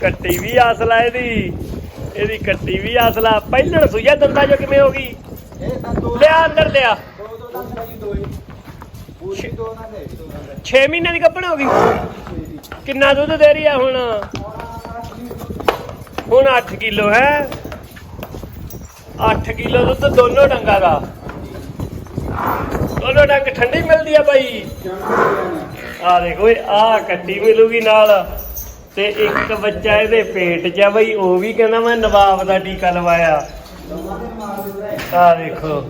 ਕੱਟੀ ਵੀ ਅਸਲਾ ਇਹਦੀ। ਇਹਦੀ ਕੱਟੀ ਵੀ ਅਸਲਾ ਪਹਿਲਣ ਸੁਈਆ ਦੰਦਾ ਜੋ ਕਿਵੇਂ ਹੋ ਗਈ? ਇਹ ਤਾਂ ਦੋ ਲਿਆ ਅੰਦਰ ਲਿਆ। ਦੋ ਦੋ ਦੰਦ ਦਾ ਜੀ ਦੋ ਹੀ ਪੂਰੀ ਦੋ ਨਾ ਦੇ ਦੋ ਦੰਦ 6 ਮਹੀਨੇ ਦੀ ਕੱਪਣ ਹੋ ਗਈ? ਕਿੰਨਾ ਦੁੱਧ ਦੇ ਰਹੀ ਆ ਹੁਣ? ਹੁਣ 8 ਕਿਲੋ ਹੈ। 8 ਕਿਲੋ ਦੁੱਧ ਦੋਨੋਂ ਡੰਗਾ ਦਾ। ਦੋਨੋਂ ਡੰਗ ਠੰਡੀ ਮਿਲਦੀ ਆ ਬਾਈ। ਆ ਦੇਖੋ ਆ ਕੱਟੀ ਮਿਲੂਗੀ ਨਾਲ। ਤੇ ਇੱਕ ਬੱਚਾ ਇਹਦੇ ਪੇਟ 'ਚ ਆ ਬਈ ਉਹ ਵੀ ਕਹਿੰਦਾ ਮੈਂ ਨਵਾਬ ਦਾ ਟੀਕਾ ਲਵਾਇਆ। ਆ ਦੇਖੋ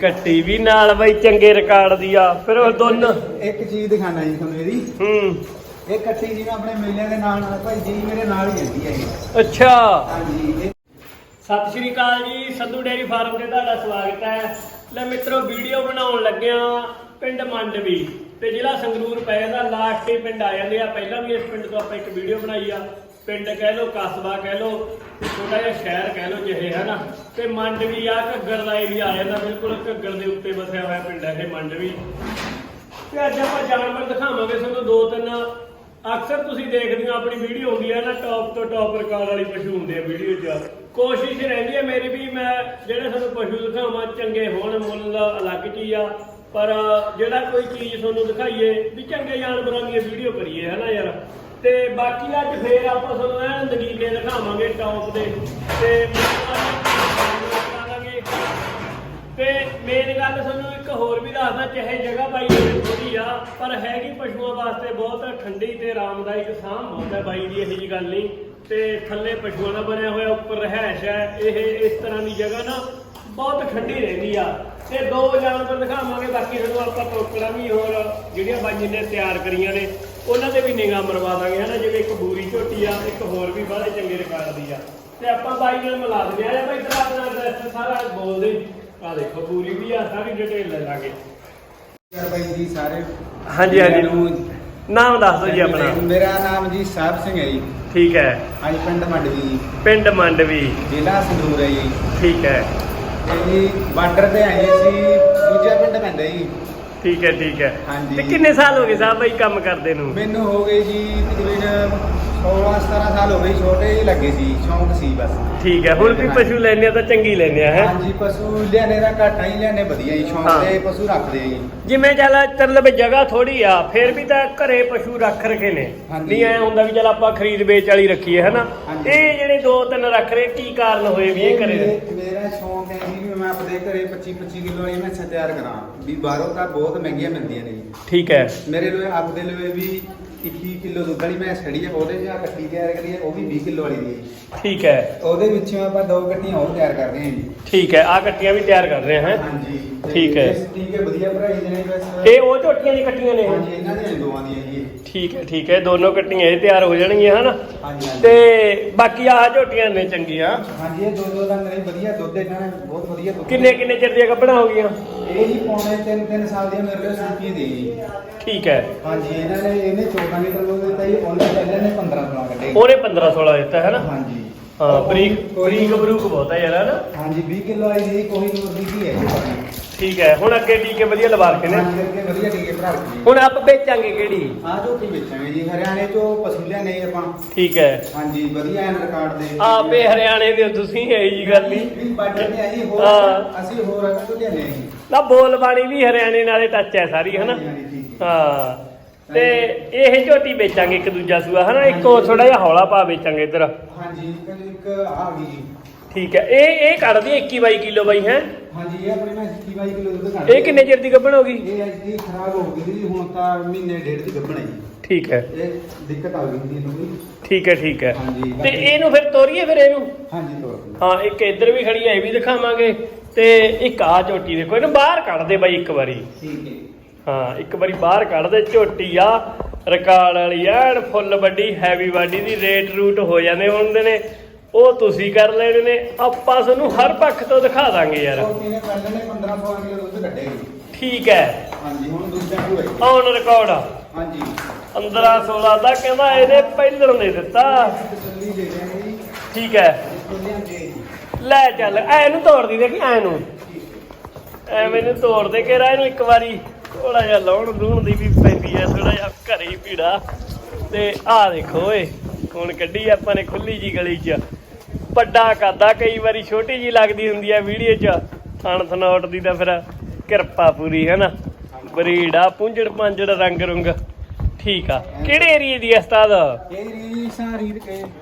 ਕੱਟੀ ਵੀ ਨਾਲ ਬਈ ਚੰਗੇ ਰਿਕਾਰਡ ਦੀ ਆ। ਫਿਰ ਉਹ ਦੋਨੋਂ ਇੱਕ ਚੀਜ਼ ਦਿਖਾਣਾ ਜੀ ਤੁਹਾਨੂੰ ਇਹਦੀ। ਹੂੰ। ਇਹ ਕੱਟੀ ਜਿਵੇਂ ਆਪਣੇ ਮੇਲਿਆਂ ਦੇ ਨਾਲ ਨਾਲ ਭਾਈ ਜੀ ਮੇਰੇ ਨਾਲ ਹੀ ਰਹਿੰਦੀ ਹੈ ਇਹ। ਅੱਛਾ। ਹਾਂਜੀ ਸਤਿ ਸ਼੍ਰੀ ਅਕਾਲ ਜੀ ਸੰਧੂ ਡੇਅਰੀ ਫਾਰਮ ਤੇ ਤੁਹਾਡਾ ਸਵਾਗਤ ਹੈ। ਲੈ ਮਿੱਤਰੋ ਵੀਡੀਓ ਬਣਾਉਣ ਲੱਗਿਆ ਪਿੰਡ ਮੰਡਵੀ। ਤੇ ਜ਼ਿਲ੍ਹਾ ਸੰਗਰੂਰ ਪੈ ਜਾਂਦਾ ਲਾਸਟ ਹੀ ਪਿੰਡ ਆ ਜਾਂਦੇ ਆ। ਪਹਿਲਾਂ ਵੀ ਇਸ ਪਿੰਡ ਤੋਂ ਆਪਾਂ ਇੱਕ ਵੀਡੀਓ ਬਣਾਈ ਆ। ਪਿੰਡ ਕਹਿ ਲੋ ਕਸਬਾ ਕਹਿ ਲੋ ਛੋਟਾ ਜਿਹਾ ਸ਼ਹਿਰ ਕਹਿ ਲੋ ਜਿਹੇ ਹੈ ਨਾ ਤੇ ਮੰਡਵੀ ਆ, ਘੱਗਰ ਦਾ ਏਰੀਆ ਆ ਜਾਂਦਾ ਬਿਲਕੁਲ, ਘੱਗਰ ਦੇ ਉੱਤੇ ਵਸਿਆ ਹੋਇਆ ਪਿੰਡ ਹੈ ਇਹ ਮੰਡਵੀ ਤੇ ਅੱਜ ਆਪਾਂ ਜਾਨਵਰ ਦਿਖਾਵਾਂਗੇ ਤੁਹਾਨੂੰ ਦੋ ਤਿੰਨ। ਅਕਸਰ ਤੁਸੀਂ ਦੇਖਦੇ ਹੋ, ਆਪਣੀ ਵੀਡੀਓ ਹੁੰਦੀ ਹੈ ਨਾ ਟੌਪ ਤੋਂ ਟੌਪ ਰਿਕਾਰਡ ਵਾਲੀ ਪਸ਼ੂ ਹੁੰਦੇ ਆ ਵੀਡੀਓ 'ਚ। ਕੋਸ਼ਿਸ਼ ਰਹਿੰਦੀ ਹੈ ਮੇਰੀ ਵੀ ਮੈਂ ਜਿਹੜੇ ਤੁਹਾਨੂੰ ਪਸ਼ੂ ਦਿਖਾਵਾਂ, ਚੰਗੇ ਹੋਣ ਮੁੱਲ ਦਾ ਅਲੱਗ ਚੀਜ਼ ਆ। ਪਰ ਜਿਹੜਾ ਕੋਈ ਚੀਜ਼ ਤੁਹਾਨੂੰ ਦਿਖਾਈਏ ਵੀ ਚੰਗੇ ਜਾਨਵਰਾਂ ਦੀਆਂ ਵੀਡੀਓ ਕਰੀਏ ਨਾ ਯਾਰ? ਤੇ ਬਾਕੀ ਅੱਜ ਫੇਰ ਆਪਾਂ ਤੁਹਾਨੂੰ ਐਨ ਨਗੀਨੇ ਦਿਖਾਵਾਂਗੇ ਟੌਪ ਦੇ ਤੇ ਤੇ ਮੇਨ ਗੱਲ ਤੁਹਾਨੂੰ ਇੱਕ ਹੋਰ ਵੀ ਦੱਸਦਾ, ਚਾਹੇ ਜਗ੍ਹਾ ਬਾਈ ਦੀ ਥੋੜੀ ਆ, ਪਰ ਹੈਗੀ ਪਸ਼ੂਆਂ ਵਾਸਤੇ ਬਹੁਤ ਠੰਡੀ ਤੇ ਆਰਾਮਦਾਇਕ ਸਾਹ ਹੁੰਦਾ ਬਾਈ ਜੀ ਇਹੋ ਜੀ ਗੱਲ ਨਹੀਂ। ਤੇ ਥੱਲੇ ਪਸ਼ੂਆਂ ਦਾ ਬਣਿਆ ਹੋਇਆ ਉੱਪਰ ਰਹਿائش ਹੈ, ਇਹ ਇਸ ਤਰ੍ਹਾਂ ਦੀ ਜਗ੍ਹਾ ਨਾ ਬਹੁਤ ਠੰਡੀ ਰਹਿੰਦੀ ਆ। ਤੇ ਦੋ ਜਾਨਵਰ ਦਿਖਾਵਾਂਗੇ ਬਾਕੀ ਤੁਹਾਨੂੰ ਆਪਾਂ ਟੋਕੜਾ ਵੀ ਹੋਰ ਜਿਹੜੀਆਂ ਬਾਈ ਨੇ ਤਿਆਰ ਕਰੀਆਂ ਨੇ ਉਹਨਾਂ ਦੇ ਵੀ ਨਿਗਾਹ ਮਰਵਾ ਦਾਂਗੇ ਹਨਾ? ਜਿਵੇਂ ਇੱਕ ਬੂਰੀ ਝੋਟੀ ਆ ਇੱਕ ਹੋਰ ਵੀ ਬੜੇ ਚੰਗੇ ਰਿਕਾਰਡ ਦੀ ਆ। ਤੇ ਆਪਾਂ ਬਾਈ ਨਾਲ ਮਿਲਾ ਦਿੰਦੇ ਆ ਬਾਈ ਤੇਰਾ ਆਪਣਾ ਐਡਰੈਸ ਸਾਰਾ ਬੋਲ ਦੇ ਆ ਦੇਖੋ ਪੂਰੀ ਵੀ ਆ ਸਾਰੀ ਡਿਟੇਲ ਲੈ ਲਾਂਗੇ। ਯਾਰ ਭਾਈ ਜੀ ਸਾਰੇ ਹਾਂਜੀ। ਹਾਂਜੀ ਨਾਮ ਦੱਸ ਦਿਓ ਜੀ ਆਪਣਾ। ਮੇਰਾ ਨਾਮ ਜੀ ਸਾਹਿਬ ਸਿੰਘ ਹੈ ਜੀ। ਠੀਕ ਹੈ। ਅੱਜ ਪਿੰਡ ਮੰਡਵੀ ਜੀ। ਪਿੰਡ ਮੰਡਵੀ। ਜ਼ਿਲ੍ਹਾ ਸੰਗਰੂਰ ਹੈ ਜੀ। ਠੀਕ ਹੈ। ਜੀ ਬਾਰਡਰ ਤੇ ਆਏ ਸੀ ਦੂਜਾ ਪਿੰਡ ਪੈਂਦਾ ਜੀ। ਠੀਕ ਹੈ ਠੀਕ ਹੈ। ਹਾਂਜੀ। ਤੇ ਕਿੰਨੇ ਸਾਲ ਹੋ ਗਏ ਸਾਹਿਬ ਬਾਈ ਕੰਮ ਕਰਦੇ ਨੂੰ? ਮੈਨੂੰ ਹੋ ਗਏ ਜੀ ਤਕਰੀਬਨ 16 17 ਸਾਲ ਹੋ ਗਏ ਛੋਟੇ ਹੀ ਲੱਗੇ ਸੀ ਸ਼ੌਂਕ ਸੀ ਬਸ। ਠੀਕ ਹੈ ਹੁਣ ਵੀ ਪਸ਼ੂ ਲੈਣੇ ਆ ਤਾਂ ਚੰਗੀ ਲੈਣੇ ਆ ਹੈ? ਹਾਂਜੀ ਪਸ਼ੂ ਲਿਆਣੇ ਦਾ ਘਾਟਾ ਹੀ ਲਿਆਣੇ ਵਧੀਆ ਜੀ ਸ਼ੌਂਕ ਹਾਂ। ਤੇ ਪਸ਼ੂ ਰੱਖਦੇ ਆ ਜੀ। ਜਿਵੇਂ ਚੱਲ ਚੱਲ ਵੀ ਜਗ੍ਹਾ ਥੋੜੀ ਆ ਫਿਰ ਵੀ ਤਾਂ ਘਰੇ ਪਸ਼ੂ ਰੱਖ ਰਖੇ ਨੇ। ਹਾਂਜੀ। ਨਹੀਂ ਐ ਹੁੰਦਾ ਵੀ ਚੱਲ ਆਪਾਂ ਖਰੀਦ ਵੇਚ ਵਾਲੀ ਰੱਖੀਏ ਹਨਾ? ਹਾਂਜੀ। ਇਹ ਜਿਹੜੇ ਦੋ ਤਿੰਨ ਰੱਖ ਰਹੇ ਕੀ ਕਾਰਨ ਹੋਏ ਵੀ ਇਹ ਘਰੇ? ਮੇਰਾ ਸ਼ੌਂਕ ਮੈਂ ਆਪਣੇ ਘਰੇ 25 25 ਕਿਲੋ ਵਾਲੀ ਮੈਸਾਂ ਤਿਆਰ ਕਰਾਂ। ਵੀ ਬਾਹਰੋਂ ਤਾਂ ਬਹੁਤ ਮਹਿੰਗੀਆਂ ਮਿਲਦੀਆਂ ਨੇ ਜੀ। ਠੀਕ ਹੈ। ਮੇਰੇ ਲਈ ਆਪਦੇ ਲਈ ਵੀ 21 ਕਿਲੋ ਦੁੱਧ ਵਾਲੀ ਮੈਸ ਖੜੀ ਹੈ ਉਹਦੇ ਜਾਂ ਕੱਟੀ ਤਿਆਰ ਕਰੀ ਹੈ ਉਹ ਵੀ 20 ਕਿਲੋ ਵਾਲੀ ਦੀ ਹੈ। ਠੀਕ ਹੈ। ਉਹਦੇ ਵਿੱਚੋਂ ਆਪਾਂ ਦੋ ਕੱਟੀਆਂ ਹੋਰ ਤਿਆਰ ਕਰ ਰਹੇ ਹਾਂ ਜੀ। ਠੀਕ ਹੈ ਆ ਕੱਟੀਆਂ ਵੀ ਤਿਆਰ ਕਰ ਰਹੇ ਹਾਂ ਹਾਂਜੀ। ਤੇ ਠੀਕ ਹੈ। ਇਸ ਠੀਕ ਹੈ ਵਧੀਆ ਭਰਾਈ ਦੇ ਨੇ ਬਸ। ਇਹ ਉਹ ਝੋਟੀਆਂ ਦੀ ਕੱਟੀਆਂ ਨੇ। ਹਾਂਜੀ ਇਹਨਾਂ ਦੀਆਂ ਦੋਵਾਂ ਦੀਆਂ ਜੀ। ਇਹ। ਠੀਕ ਹੈ ਠੀਕ ਹੈ ਦੋਨੋਂ ਕੱਟੀਆਂ ਇਹ ਤਿਆਰ ਹੋ ਜਾਣਗੀਆਂ ਹਨਾ? ਹਾਂਜੀ ਹਾਂਜੀ। ਤੇ ਬਾਕੀ ਆਹ ਝੋਟੀਆਂ ਨੇ ਚੰਗੀਆਂ। ਹਾਂਜੀ ਇਹ ਦੋ ਦੋ ਦਾ ਨਹੀਂ ਵਧੀਆ ਦੁੱਧ ਇਹਨਾਂ ਨੇ ਬਹੁਤ ਵਧੀਆ ਦੁੱਧ। ਕਿੰਨੇ ਕਿੰਨੇ ਚਿਰ ਦੀਆਂ ਕੱਪੜਾ ਹੋ ਗਈਆਂ? ਇਹ ਜੀ ਪੌਣੇ 3 3 ਸਾਲ ਦੀਆਂ ਮੇਰੇ ਕੋਲ ਸੁੱਕੀ ਦੀ ਜੀ। ਠੀਕ ਹੈ। ਹਾਂਜੀ ਇਹਨਾਂ ਨੇ ਇਹਨੇ 14 ਲੀਟਰ ਦੁੱਧ ਦਿੱਤਾ ਜੀ ਉਹਨੇ ਪਹਿਲੇ ਨੇ 15 16 ਕੱਢੇ। ਉਹਨੇ 15 16 ਦਿੱਤਾ ਹੈ ਨਾ? ਹਾਂਜੀ। ਹਾਂ ਬਰੀਕ ਬਰੀਕ ਬਰੂਕ ਬਹੁਤ ਹੈ ਯਾਰ ਹਨਾ ਹਾਂਜੀ 20 ਕਿਲੋ ਵਾਲੀ ਦੀ ਕੋਈ ਨੂਰ ਦੀ ਕੀ ਹੈ ਜੀ ਪਾਣੀ ਠੀਕ ਹੈ ਹੁਣ ਅੱਗੇ ਟੀਕੇ ਵਧੀਆ ਲਵਾ ਕੇ ਨੇ। ਹਾਂਜੀ ਵਧੀਆ ਟੀਕੇ ਭਰਾ ਕੇ ਹੁਣ ਆਪ ਵੇਚਾਂਗੇ ਕਿਹੜੀ? ਆ ਝੋਟੀ ਵੇਚਾਂਗੇ ਜੀ ਹਰਿਆਣੇ ਤੋਂ ਪਸ਼ੂ ਲਿਆਨੇ ਆਪਾਂ। ਠੀਕ ਹੈ। ਹਾਂਜੀ ਵਧੀਆ ਐਨ ਰਿਕਾਰਡ ਦੇ। ਆਪੇ ਹਰਿਆਣੇ ਦੇ ਤੁਸੀਂ ਹੈ ਜੀ ਗੱਲ ਨਹੀਂ ਵੀ ਨੇ ਆਈ ਹੋਰ ਹਾਂ। ਅਸੀਂ ਹੋਰ ਤੋਂ ਲਿਆਨੇ ਜੀ ਨਾ ਬੋਲ ਬਾਣੀ ਵੀ ਹਰਿਆਣੇ ਨਾਲੇ ਟੱਚ ਹੈ ਸਾਰੀ ਹਨਾ ਹੈ। ਤੇ ਇਹ ਝੋਟੀ ਵੇਚਾਂਗੇ ਇੱਕ ਦੂਜਾ ਸੂਆ ਹਨਾ? ਇੱਕ ਥੋੜਾ ਜਿਹਾ ਹੌਲਾ ਪਾ ਵੇਚਾਂਗੇ ਇੱਧਰ। ਹਾਂਜੀ ਇੱਕ ਇੱਕ ਆ ਗਈ ਜੀ। ਠੀਕ ਹੈ। ਇਹ ਇਹ ਕੱਢਦੀ 21 22 ਕਿਲੋ ਬਾਈ ਹੈ? ਹਾਂਜੀ ਇਹ ਆਪਣੇ ਮੈਂ 22 ਕਿਲੋ ਦੁੱਧ ਕੱਢ ਇਹ ਕਿੰਨੇ ਚਿਰ ਦੀ ਗੱਭਣ ਹੋ ਗਈ? ਇਹ ਅੱਜ ਦੀ ਖਰਾਬ ਹੋ ਗਈ ਜੀ ਹੁਣ ਤਾਂ ਮਹੀਨੇ ਡੇਢ ਦੀ ਗੱਭਣ ਹੈ ਜੀ। ਠੀਕ ਹੈ। ਇਹ ਦਿੱਕਤ ਆ ਗਈ ਸੀ ਇਹਨੂੰ ਵੀ। ਠੀਕ ਹੈ ਠੀਕ ਹੈ। ਹਾਂਜੀ ਤੇ ਇਹਨੂੰ ਫਿਰ ਤੋਰੀਏ ਫਿਰ ਇਹਨੂੰ? ਹਾਂਜੀ ਤੋਰ ਦਿਓ। ਹਾਂ ਇੱਕ ਇੱਧਰ ਵੀ ਖੜੀ ਹੈ ਇਹ ਵੀ ਦਿਖਾਵਾਂਗੇ। ਤੇ ਇੱਕ ਆ ਝੋਟੀ ਦੇਖੋ ਇਹਨੂੰ ਬਾਹਰ ਕੱਢ ਦੇ ਬਾਈ ਇੱਕ ਵਾਰੀ। ਠੀਕ ਹੈ। ਹਾਂ ਇੱਕ ਵਾਰੀ ਬਾਹਰ ਕੱਢ ਦੇ ਝੋਟੀ ਆ। ਰਿਕਾਰਡ ਵਾਲੀ ਐਨ ਫੁੱਲ ਵੱਡੀ ਹੈਵੀ ਬਾਡੀ ਦੀ ਰੇਟ ਰੂਟ ਹੋ ਜਾਂਦੇ ਹੁੰਦੇ ਨੇ। ਉਹ ਤੁਸੀਂ ਕਰ ਲੈਣੇ ਨੇ ਆਪਾਂ ਤੁਹਾਨੂੰ ਹਰ ਪੱਖ ਤੋਂ ਦਿਖਾ ਦਾਂਗੇ ਯਾਰ। ਝੋਟੀ ਨੇ ਪਹਿਲੇ ਨੇ 15 16 ਕਿਲੋ ਦੁੱਧ ਕੱਢੇਗੀ। ਠੀਕ ਹੈ। ਹਾਂਜੀ ਹੁਣ ਦੂਜਾ ਕੀ ਹੋਏਗਾ ਔਨ ਰਿਕਾਰਡ ਹਾਂਜੀ। 15 16 ਦਾ ਕਹਿੰਦਾ ਇਹਦੇ ਪਹਿਲਣ ਨੇ ਦਿੱਤਾ। ਤਸੱਲੀ ਦੇ ਜੀ। ਠੀਕ ਹੈ। ਲੈ ਚੱਲ ਐ ਨੂੰ ਤੋੜਦੀ ਦੇਖੀ ਐ ਨੂੰ। ਐ ਮੈਨੂੰ ਤੋੜ ਦੇ ਕੇ ਇਹਨੂੰ ਇੱਕ ਵਾਰੀ। ਥੋੜਾ ਜਿਹਾ ਲਾਉਣ ਲੂਣ ਦੀ ਵੀ ਪੈਂਦੀ ਐ ਥੋੜਾ ਜਿਹਾ ਘਰੇ ਹੀ ਪੀੜਾ ਤੇ ਆਹ ਦੇਖੋ ਓਏ ਹੁਣ ਕੱਢੀ ਆਪਾਂ ਨੇ ਖੁੱਲੀ ਜੀ ਗਲੀ 'ਚ। ਵੱਡਾ ਕਾਦਾ ਕਈ ਵਾਰੀ ਛੋਟੀ ਜੀ ਲੱਗਦੀ ਹੁੰਦੀ ਆ ਵੀਡੀਓ 'ਚ। ਥਣ ਥਨੌਟ ਦੀ ਤਾਂ ਫਿਰ ਕਿਰਪਾ ਪੂਰੀ ਹੈ ਨਾ ਬਰੀੜਾ ਪੁੰਜੜ ਪੰਜੜ ਰੰਗ ਰੁੰਗ। ਠੀਕ ਆ। ਕਿਹੜੇ ਏਰੀਏ ਦੀ ਆ ਉਸਤਾਦ? ਇਹ ਰੀ ਸਾਰੀ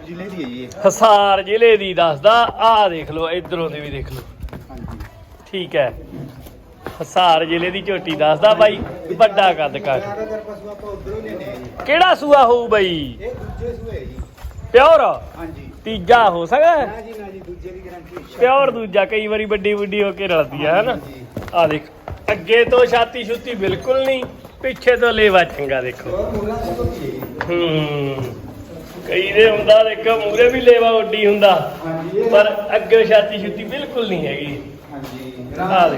ਜ਼ਿਲ੍ਹੇ ਦੀ ਹੈ ਜੀ ਇਹ। ਹਸਾਰ ਜ਼ਿਲ੍ਹੇ ਦੀ ਦੱਸਦਾ। ਆਹ ਦੇਖ ਲਓ ਇਧਰੋਂ ਦੀ ਵੀ ਦੇਖ ਲਓ। ਹਾਂਜੀ। ਠੀਕ ਹੈ। ਹਸਾਰ ਜ਼ਿਲ੍ਹੇ ਦੀ ਝੋਟੀ ਦੱਸਦਾ ਬਾਈ ਵੱਡਾ ਕੱਦ ਜੀ ਕਿਹੜਾ ਸੂਆ ਹੋਊ ਬਾਈ? ਇਹ ਦੂਜੇ ਸੂਏ ਜੀ ਪਿਓਰ? ਹਾਂਜੀ। ਤੀਜਾ ਹੋ ਸਕਦਾ? ਨਾ ਜੀ ਨਾ ਜੀ ਦੂਜੇ ਦੀ ਗਾਰੰਟੀ ਪਿਓਰ ਦੂਜਾ ਕਈ ਵਾਰੀ ਵੱਡੀ ਵੱਡੀ ਹੋ ਕੇ ਰਲਦੀ ਆ ਹਨਾ? ਆ ਦੇਖ ਅੱਗੇ ਤੋਂ ਛਾਤੀ ਛੁੱਤੀ ਬਿਲਕੁਲ ਨਹੀਂ ਪਿੱਛੇ ਤੋਂ ਲੇਵਾ ਚੰਗਾ ਦੇਖੋ। ਹੈ। ਕਈ ਦੇ ਹੁੰਦਾ ਦੇਖੋ ਮੂਰੇ ਵੀ ਲੇਵਾ ਉੱਡੀ ਹੁੰਦਾ ਪਰ ਅੱਗੇ ਛਾਤੀ ਛੁੱਤੀ ਬਿਲਕੁਲ ਨਹੀਂ ਹੈਗੀ। ਹਾਂਜੀ। ਰਾਤ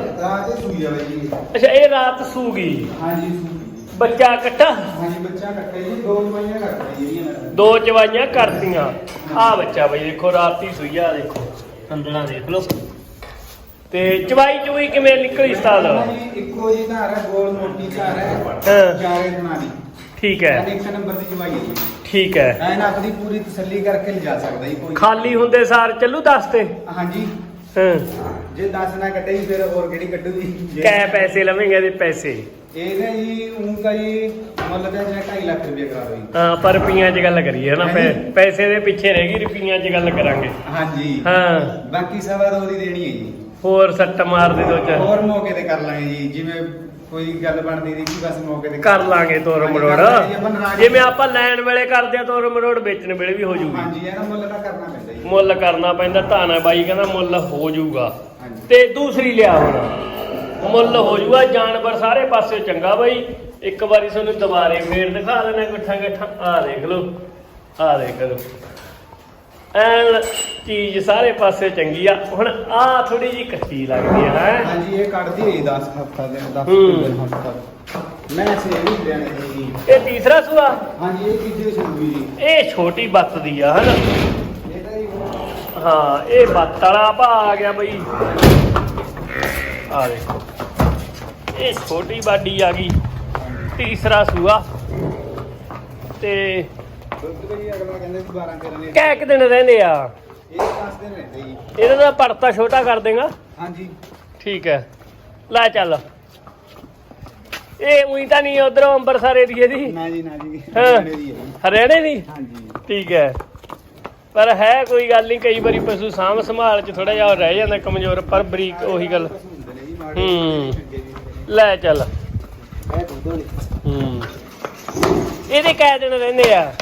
ਦੇ ਸੂਈ ਆ ਬਾਈ ਜੀ। ਅੱਛਾ ਇਹ ਰਾਤ ਸੂਗੀ। ਹਾਂਜੀ ਸੂਈ ਬੱਚਾ ਕੱਟਾ ਹਾਂਜੀ ਬੱਚਾ ਕੱਟੇ ਜੀ ਦੋ ਦਵਾਈਆਂ ਜੀ ਦੋ ਚਵਾਈਆਂ ਕਰਤੀਆਂ। ਆ ਬੱਚਾ ਬਈ ਦੇਖੋ ਰਾਤੀ ਸੂਈ ਆ ਦੇਖੋ। ਅੰਦਰਾਂ ਦੇਖ ਲਓ। ਤੇ ਚਵਾਈ ਚੁਈ ਕਿਵੇਂ ਨਿਕਲੀ ਹਾਂਜੀ, ਇੱਕੋ ਜੀ ਧਾਰ ਹੈ ਗੋਲ ਮੋਟੀ ਧਾਰ ਹੈ। ਹਾਂ। ਚਾਰੇ ਬਣਾ ਦੀ। ਠੀਕ ਹੈ। ਇੱਕ ਨੰਬਰ ਦੀ ਜਵਾਈ ਹੈ ਜੀ। ਠੀਕ ਹੈ। ਐਨ ਆਪਣੀ ਪੂਰੀ ਤਸੱਲੀ ਕਰਕੇ ਲਿਜਾ ਸਕਦਾ ਜੀ ਕੋਈ। ਖਾਲੀ ਹੁੰਦੇ ਸਾਰ ਚੱਲੂ ਦੱਸ ਤੇ? ਹਾਂਜੀ। ਹਾਂ। ਜੇ 10 ਨਾ ਕੱਢੇ ਜੀ ਫਿਰ ਹੋਰ ਕਿਹੜੀ ਕੱਢੂਗੀ? ਜੇ- ਕੈ ਪੈਸੇ ਲਵੇਂਗੇ ਇਹਦੇ ਪੈਸੇ। ਇਹਦੇ ਜੀ ਊਂ ਤਾਂ ਜੀ ਮੁੱਲ ਤਾਂ ਜਿਹੜਾ 2.5 ਲੱਖ ਰੁਪਏ ਕਰਾ ਦੋ ਜੀ। ਹਾਂ ਪਰ ਰੁਪਈਆਂ 'ਚ ਗੱਲ ਕਰੀਏ ਨਾ ਪੈ- ਹਾਂਜੀ। ਪੈਸੇ ਦੇ ਪਿੱਛੇ ਰਹਿ ਗਈ ਰੁਪਈਆਂ 'ਚ ਗੱਲ ਕਰਾਂਗੇ। ਹਾਂਜੀ। ਹਾਂ। ਬਾਕੀ ਸਵਾ ਦੋ ਦੀ ਦੇਣੀ ਹੈ ਜੀ। ਹੋਰ ਸੱਟ ਮਾਰ ਦੇ ਦੋ ਚ ਹੋਰ ਮੌਕੇ ਤੇ ਕਰ ਲਾਂਗੇ ਜੀ ਜਿਵੇਂ ਕੋਈ ਗੱਲ ਬਣਦੀ ਦੀ ਕਿ ਬਸ ਮੌਕੇ ਤੇ ਕਰ ਲਾਂਗੇ ਤੋਰ ਹਾਂਜੀ, ਮਰੋੜ। ਕਰ ਲਾਂਗੇ ਜੀ, ਆਪਾਂ ਨਾਰਾਜ਼- ਜਿਵੇਂ ਆਪਾਂ ਲੈਣ ਵੇਲੇ ਕਰਦੇ ਆ ਤੋਰ ਮਰੋੜ ਵੇਚਣ ਵੇਲੇ ਵੀ ਹੋ ਜੂਗੀ। ਹਾਂਜੀ ਇਹਦਾ ਮੁੱਲ ਤਾਂ ਕਰਨਾ ਪੈਂਦਾ ਜੀ। ਮੁੱਲ ਕਰਨਾ ਪੈਂਦਾ ਧਾਨਾ ਬਾਈ ਕਹਿੰਦਾ ਮੁੱਲ ਹੋ ਹਾਂਜੀ ਤੇ ਦੂਸਰੀ ਲਿਆ ਹੁਣ। ਮੁੱਲ ਹੋ ਜਾਊਗਾ ਜਾਨਵਰ ਸਾਰੇ ਪਾਸੇ ਚੰਗਾ ਬਾਈ। ਇੱਕ ਵਾਰੀ ਤੁਹਾਨੂੰ ਦੁਬਾਰੇ ਫੇਰ ਦਿਖਾ ਦੇਣਾ ਗੁੱਠਾ ਗੱਠਾ ਆ ਦੇਖ ਲਓ ਆ ਦੇਖ ਲਓ। ਐਨ ਚੀਜ਼ ਸਾਰੇ ਪਾਸੇ ਚੰਗੀ ਆ। ਹੁਣ ਆ ਥੋੜੀ ਜੀ ਕੱਚੀ ਲੱਗਦੀ ਹੈ ਹੈ? ਹਾਂਜੀ ਇਹ ਕੱਢਦੀ ਹੈ ਜੀ 10 ਹਫ਼ਤਾ ਦੇ 10 ਹੂੰ। ਦਿਨ ਹਫ਼ਤਾ। ਮੈਂ ਸੇ ਵੀ ਲੈਣੇ ਜੀ ਇਹ ਤੀਸਰਾ ਸੂਆ? ਹਾਂਜੀ ਇਹ ਤੀਜੇ ਸੂਬੀ ਜੀ ਇਹ ਛੋਟੀ ਬੱਤ ਦੀ ਆ ਹਨਾ? ਹਾਂ ਇਹ ਬੱਤ ਵਾਲਾ ਭਾ ਆ ਗਿਆ ਬਈ। ਆ ਦੇਖੋ। ਇਹ ਛੋਟੀ ਬਾਡੀ ਆ ਗਈ ਤੀਸਰਾ ਸੂਆ। ਤੇ ਦੁੱਧ ਵੀ ਅਗਲਾ ਕਹਿੰਦੇ ਵੀ 12 13 ਨੇ ਕੈ ਕਿ ਦਿਨ ਰਹਿੰਦੇ ਆ। ਇਹ 10 ਦਿਨ ਰਹਿੰਦੇ ਜੀ ਇਹਦਾ ਦਾ ਪੜਤਾ ਛੋਟਾ ਕਰ ਦੇਗਾ। ਹਾਂਜੀ। ਠੀਕ ਹੈ। ਲੈ ਚੱਲ। ਇਹ ਉਹੀ ਤਾਂ ਨਹੀਂ ਉਧਰੋਂ ਅੰਬਰਸਰ ਏਰੀਏ ਦੀ। ਨਾ ਜੀ ਨਾ ਜੀ। ਹਾਂ। ਲੈਣੇ ਦੀ। ਹਰਿਆਣੇ ਦੀ? ਹਾਂਜੀ। ਠੀਕ ਹੈ। ਪਰ ਹੈ ਕੋਈ ਗੱਲ ਨਹੀਂ ਕਈ ਵਾਰੀ ਪਸ਼ੂ ਸਾਂਭ ਸੰਭਾਲ ਚ ਥੋੜਾ ਜਿਹਾ ਰਹਿ ਜਾਂਦਾ ਕਮਜ਼ੋਰ, ਪਰ ਬਰੀਕ ਉਹੀ ਗੱਲ। ਹੂੰ। ਲੈ ਚੱਲ। ਹੂੰ, ਇਹਦੇ ਕੈ ਦਿਨ ਰਹਿੰਦੇ ਆ।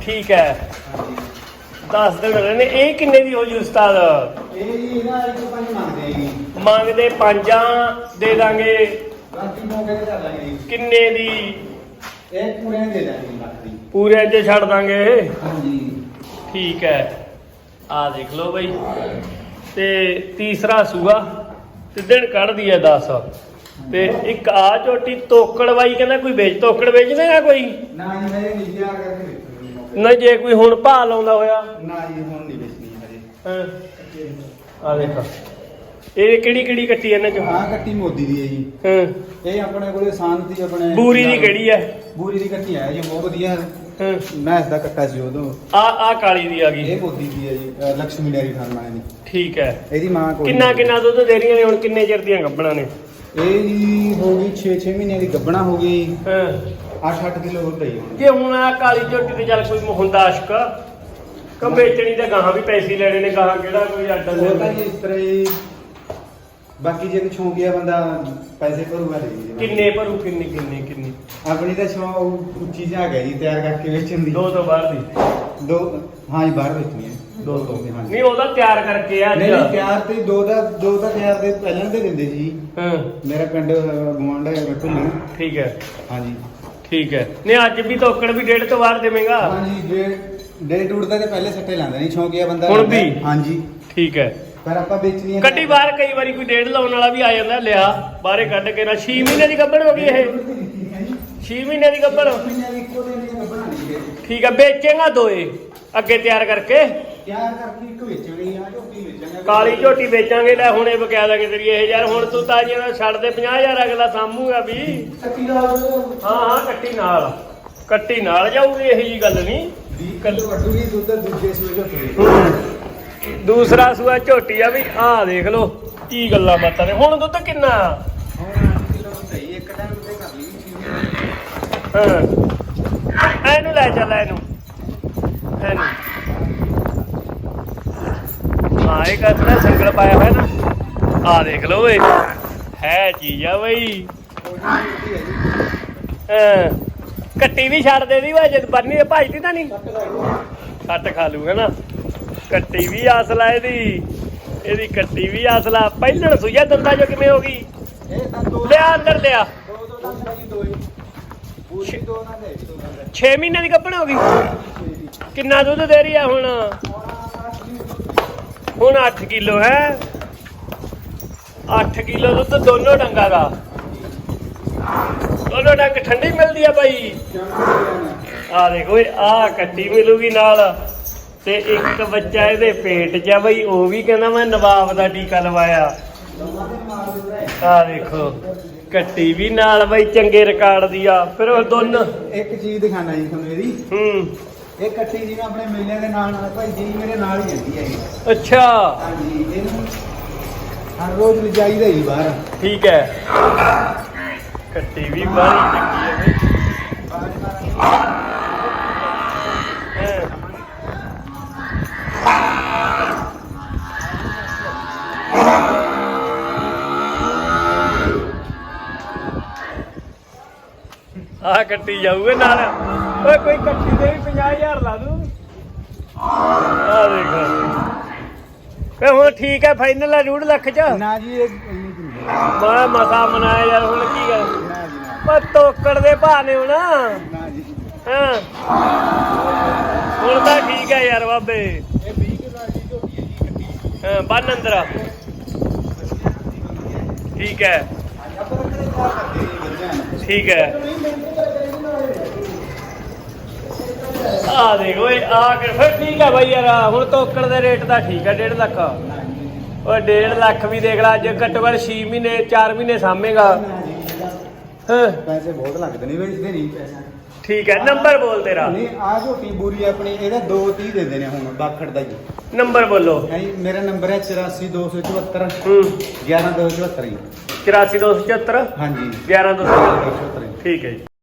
ਠੀਕ ਹੈ। ਹਾਂਜੀ 10 ਦਿਨ ਰਹਿੰਦੇ, ਇਹ ਕਿੰਨੇ ਦੀ ਹੋ ਜੂ ਉਸਤਾਦ? ਇਹ ਜੀ ਇਹਦਾ ਇੱਕ ਪੰਜ ਮੰਗਦੇ ਜੀ ਮੰਗਦੇ ਪੰਜਾਂ ਦੇ ਦਾਂਗੇ। ਬਾਕੀ ਮੌਕੇ ਤੇ ਕਰ ਲਾਂਗੇ ਕਿੰਨੇ ਦੀ? ਇਹ ਪੂਰੇ ਦੇ ਦਾਂਗੇ। ਦੀ ਪੂਰੇ ਚ ਛੱਡ ਦਾਂਗੇ ਹਾਂਜੀ। ਠੀਕ ਹੈ। ਆ ਦੇਖ ਲਓ ਬਈ। ਤੇ ਤੀਸਰਾ ਸੂਆ ਤੇ ਦਿਨ ਕੱਢਦੀ ਹੈ 10 ਤੇ ਇੱਕ ਆ ਝੋਟੀ ਤੋਕੜ ਬਾਈ ਕਹਿੰਦਾ ਕੋਈ ਵੇਚ ਤੋਕੜ ਵੇਚਣਾਗਾ ਕੋਈ? ਨਾ ਜੀ ਮੈਂ ਨਹੀਂ ਕਰਕੇ ਨਾ ਜੇ। ਕੋਈ ਹੁਣ ਭਾਅ ਲਾਉਂਦਾ ਹੋਇਆ। ਤੇ। ਨਾ ਜੀ ਹੁਣ ਨਹੀਂ ਵੇਚਣੀ ਹਜੇ। ਹਾਂ। ਆ ਦੇਖ। ਇਹ ਕਿਹੜੀ ਕਿਹੜੀ ਕੱਟੀ ਇਹਨਾਂ ਚੋਂ? ਆਹ ਕੱਟੀ ਮੋਦੀ ਦੀ ਹੈ ਜੀ। ਹਾਂ। ਇਹ ਆਪਣੇ ਕੋਲੇ ਸ਼ਾਂਤੀ ਆਪਣੇ ਬੂਰੀ ਦੀ ਕਿਹੜੀ ਹੈ? ਬੂਰੀ ਦੀ ਕੱਟੀ ਹੈ ਜੀ ਬਹੁਤ ਵਧੀਆ ਹਾਂ। ਮੈਂ ਇਸ ਦਾ ਕੱਟਾ ਸੀ ਉਦੋਂ। ਆ ਆ ਕਾਲੀ ਦੀ ਆ ਗਈ। ਇਹ ਮੋਦੀ ਦੀ ਹੈ ਜੀ ਅਹ ਲక్ష్ਮੀ ਡੈਰੀ ਫਾਰਮ ਵਾਲੇ ਦੀ। ਠੀਕ ਹੈ। ਇਹਦੀ ਮਾਂ ਕੋਲ ਕਿੰਨਾ ਕਿੰਨਾ ਦੁੱਧ ਦੇ ਰਹੀਆਂ ਨੇ ਹੁਣ? ਕਿੰਨੇ ਚਿਰ ਦੀਆਂ ਗੱਬਣਾ ਨੇ? ਇਹ ਜੀ ਹੋ ਗਈ 6-6 ਮਹੀਨੇ ਦੀ ਗੱਬਣਾ ਹੋ ਗਈ। ਹਾਂ। 8-8 ਕਿਲੋ ਹੈ ਜੀ ਹੁਣ। ਜੇ ਹੁਣ ਆ ਕਾਲੀ ਝੋਟੀ ਤੇ ਚੱਲ ਕੋਈ ਹੁੰਦਾ ਆਸ਼ਕ ਕੰ ਵੇਚਣੀ ਤੇ ਗਾਹਾਂ ਵੀ ਪੈਸੇ ਲੈਣੇ ਨੇ ਗਾਹਾਂ ਕਿਹੜਾ ਕੋਈ ਆਡਰ ਉਹ ਤਾਂ ਲੈ ਜੀ ਇਸ ਤਰ੍ਹਾਂ ਹੀ ਬਾਕੀ ਜੇ ਕੋਈ ਸ਼ੌਂਕੀਆ ਬੰਦਾ ਪੈਸੇ ਭਰੂਗਾ ਦੇ ਜੀ ਕਿੰਨੇ ਭਰੂ ਕਿੰਨੀ ਕਿੰਨੀ ਕਿੰਨੀ? ਆਪਣੀ ਤਾਂ ਸ਼ੌਂਕ ਉਹ ਉੱਚੀ ਜਾ ਗਿਆ ਜੀ ਤਿਆਰ ਕਰਕੇ ਵੇਚਣ ਦੀ। ਦੋ ਤੋਂ ਬਾਹਰ ਦੀ। ਦੋ ਹਾਂ ਜੀ ਬਾਹਰ ਵੇਚਣੀ ਹੈ। ਦੋ ਤੋਂ। ਹਾਂ ਨਹੀਂ ਉਹਦਾ ਤਿਆਰ ਕਰਕੇ ਆ ਅੱਜ ਨਹੀਂ ਨਹੀਂ ਤਿਆਰ ਤੇ ਦੋ ਦਾ ਦੋ ਤਾਂ ਤਿਆਰ ਦੇ ਪਹਿਲਾਂ ਦੇ ਦਿੰਦੇ ਸੀ। ਹਾਂ। ਮੇਰਾ ਪਿੰਡ ਗਵਾਂਡਾ ਹੈ ਭੁੱਲੂ ਠੀਕ ਹੈ। ਹਾਂਜੀ ਠੀਕ ਹੈ। ਨਹੀਂ ਅੱਜ ਵੀ ਤੋਕੜ ਵੀ ਡੇਢ ਤੋਂ ਬਾਹਰ ਦੇਵੇਂਗਾ। ਹਾਂਜੀ ਡੇ ਡੇ ਟੂਟ ਦਾ ਤੇ ਪਹਿਲੇ ਸੱਟੇ ਲਾਉਂਦੇ ਨਹੀਂ ਸ਼ੌਂਕੀਆ ਬੰਦਾ ਹੁਣ ਹੈ। ਵੀ? ਹਾਂਜੀ ਠੀਕ ਹੈ। ਪਰ ਆਪਾਂ ਵੇਚਣੀ ਹੈ ਕੱਢੀ ਬਾਹਰ ਕਈ ਵਾਰੀ ਕੋਈ ਡੇਢ ਲਾਉਣ ਵਾਲਾ ਵੀ ਆ ਜਾਂਦਾ ਲਿਆ ਬਾਹਰੇ ਕੱਢ ਕੇ ਨਾ। 6 ਮਹੀਨੇ ਦੀ ਗੱਬੜ ਹੋ ਗਈ ਇਹ। 6 ਮਹੀਨੇ ਦੀ ਗੱਬੜ ਇੱਕੋ ਦਿਨ ਠੀਕ ਹੈ ਵੇਚੇਗਾ ਦੋਏ ਅੱਗੇ ਤਿਆਰ ਕਰਕੇ। ਤਿਆਰ ਕਰਕੇ ਇੱਕ ਵੇਚਣੀ ਆ ਕੀ ਵੇਚਾਂਗੇ। ਕਾਲੀ ਝੋਟੀ ਵੇਚਾਂਗੇ ਲੈ ਹੁਣੇ ਬਕਿਆ ਦਾਂਗੇ ਤੇਰੀ ਇਹ ਯਾਰ ਹੁਣ ਤੂੰ ਤਾਂ ਜਿਹੜਾ ਛੱਡ ਦੇ 50000 ਅਗਲਾ ਸਾਮੂਗਾ ਵੀ। ਕੱਟੀ ਲਾ ਦਿਓ। ਹਾਂ ਹਾਂ ਕੱਟੀ ਨਾਲ। ਕੱਟੀ ਨਾਲ ਜਾਊਗੀ ਇਹੀ ਜੀ ਗੱਲ ਨਹੀਂ। 20 ਕਿਲੋ ਕੱਢੂਗੀ ਦੁੱਧ ਦੂਜੇ ਸੂਏ ਝੋਟੀ ਦੂਸਰਾ ਸੂਆ ਝੋਟੀ ਆ ਵੀ, ਆਹ ਦੇਖ ਲਓ, ਕੀ ਗੱਲਾਂ ਬਾਤਾਂ ਨੇ। ਹੁਣ ਦੁੱਧ ਕਿੰਨਾ? ਹਾਂ। ਇਹਨੂੰ ਲੈ ਚੱਲ, ਇਹਨੂੰ। ਇਹਨੂੰ। ਹਾਂ, ਇਹ ਕਹਿੰਦਾ ਸੰਗਲ ਪਾਇਆ ਹੋਇਆ ਨਾ। ਆਹ ਦੇਖ ਲਓ ਓਏ, ਹੈ ਚੀਜ਼ ਆ ਬਈ। ਕੱਟੀ ਵੀ ਛੱਡ ਦੇ ਦੀ ਵਾ ਜਦ ਬੰਨੀ ਤੇ ਭਜਦੀ ਤਾਂ ਨਹੀਂ। ਕੱਟ ਖਾ ਲੂ ਹੈਨਾ ਕੱਟੀ ਵੀ ਆਸਲਾ ਇਹਦੀ। ਇਹਦੀ ਕੱਟੀ ਵੀ ਆਸਲਾ। ਪਹਿਲਣ ਸੁਈਆ ਦੰਦਾ ਜੋ ਕਿਵੇਂ ਹੋ ਗਈ? ਇਹ ਤਾਂ ਦੋ ਲਿਆ ਅੰਦਰ ਲਿਆ। ਦੋ ਦੋ ਦੰਦ ਹੈ ਜੀ ਦੋ ਹੀ। ਪੂਰੀ ਦੋ ਦੰਦ ਹੈ ਜੀ ਦੋ ਦੰਦ 6 ਮਹੀਨੇ ਦੀ ਕੱਪਣ ਹੋ ਗਈ? ਕਿੰਨਾ ਦੁੱਧ ਦੇ ਰਹੀ ਆ ਹੁਣ? ਹੁਣ 8 ਕਿਲੋ ਹੈ। 8 ਕਿਲੋ ਦੁੱਧ ਦੋਨੋਂ ਡੰਗਾ ਦਾ। ਦੋਨੋਂ ਡੰਗ ਠੰਡੀ ਮਿਲਦੀ ਆ ਬਾਈ। ਆ ਦੇਖੋ ਆ ਕੱਟੀ ਮਿਲੂਗੀ ਨਾਲ। ਤੇ ਇੱਕ ਬੱਚਾ ਇਹਦੇ ਪੇਟ 'ਚ ਆ ਬਈ ਉਹ ਵੀ ਕਹਿੰਦਾ ਮੈਂ ਨਵਾਬ ਦਾ ਟੀਕਾ ਲਵਾਇਆ। ਆ ਦੇਖੋ ਕੱਟੀ ਵੀ ਨਾਲ ਬਈ ਚੰਗੇ ਰਿਕਾਰਡ ਦੀ ਆ। ਫਿਰ ਉਹ ਦੋਨੋਂ। ਇੱਕ ਚੀਜ਼ ਦਿਖਾਣਾ ਜੀ ਤੁਹਾਨੂੰ ਇਹਦੀ। ਹੂੰ। ਇਹ ਕੱਟੀ ਜਿਵੇਂ ਆਪਣੇ ਮੇਲਿਆਂ ਦੇ ਨਾਲ ਨਾਲ ਭਾਈ ਜੀ ਮੇਰੇ ਨਾਲ ਹੀ ਜਾਂਦੀ ਹੈ ਜੀ ਅੱਛਾ। ਹਾਂਜੀ ਇਹਨੂੰ ਹਰ ਰੋਜ਼ ਲਿਜਾਈਦਾ ਹੀ ਬਾਹਰ। ਠੀਕ ਹੈ। ਕੱਟੀ ਵੀ ਬਾਹਲੀ ਚੰਗੀ ਹੈ ਬਈ। ਹੈਂ। ਆਹ ਕੱਟੀ ਜਾਊਗੇ ਨਾਲ। ਓਏ ਕੋਈ ਕੱਟੀ ਦੇ ਵੀ 50000 ਲਾ ਦੂ। ਆ ਦੇਖੋ। ਵੇ ਹੁਣ ਠੀਕ ਹੈ ਫਾਈਨਲ ਹੈ 2 ਲੱਖ ਚ। ਨਾ ਜੀ ਇਹ ਮੈਂ ਮਸਾ ਮਨਾਇਆ ਯਾਰ ਹੁਣ ਕੀ ਕਰ ਨਾ ਨਾ ਪਰ ਤੋਕੜ ਦੇ ਭਾਨੇ ਹੁਣ। ਨਾ ਜੀ ਹਾਂ। ਹੁਣ ਤਾਂ ਠੀਕ ਹੈ ਯਾਰ ਬਾਬੇ। ਇਹ 20 ਕਿਲੋ ਦੀ ਝੋਟੀ ਹੈ ਜੀ ਕੱਟੀ ਹਾਂ ਬੰਨ ਅੰਦਰ ਆ। ਠੀਕ ਹੈ। ਨੂੰ ਠੀਕ ਹੈ। ਆ ਦੇਖ ਓਏ ਆ ਕੇ ਫਿਰ ਠੀਕ ਹੈ ਬਾਈ ਯਾਰ ਹੁਣ ਤੋਕੜ ਦੇ ਰੇਟ ਦਾ ਠੀਕ ਹੈ 1.5 ਲੱਖ। ਓਏ 1.5 ਲੱਖ ਵੀ ਦੇਖ ਲੈ ਜੇ ਘੱਟੋ ਘੱਟ 6 ਮਹੀਨੇ 4 ਮਹੀਨੇ ਹਾਂ। ਪੈਸੇ ਬਹੁਤ ਲੱਗਦੇ ਨੇ ਨਹੀਂ ਪੈਸਾ। ਠੀਕ ਹੈ ਨੰਬਰ ਬੋਲ ਤੇਰਾ। ਨਹੀਂ ਆ ਝੋਟੀ ਬੂਰੀ ਆਪਣੀ ਇਹਦਾ 230 ਦਿੰਦੇ ਨੇ ਹੁਣ ਬਾਖੜ ਦਾ ਜੀ ਨੰਬਰ ਬੋਲੋ। ਹੈ ਮੇਰਾ ਨੰਬਰ ਹੈ 84274 ਹੂੰ। 11274 ਜੀ 84274 ਹਾਂਜੀ। 11274 274 ਠੀਕ ਹੈ ਜੀ।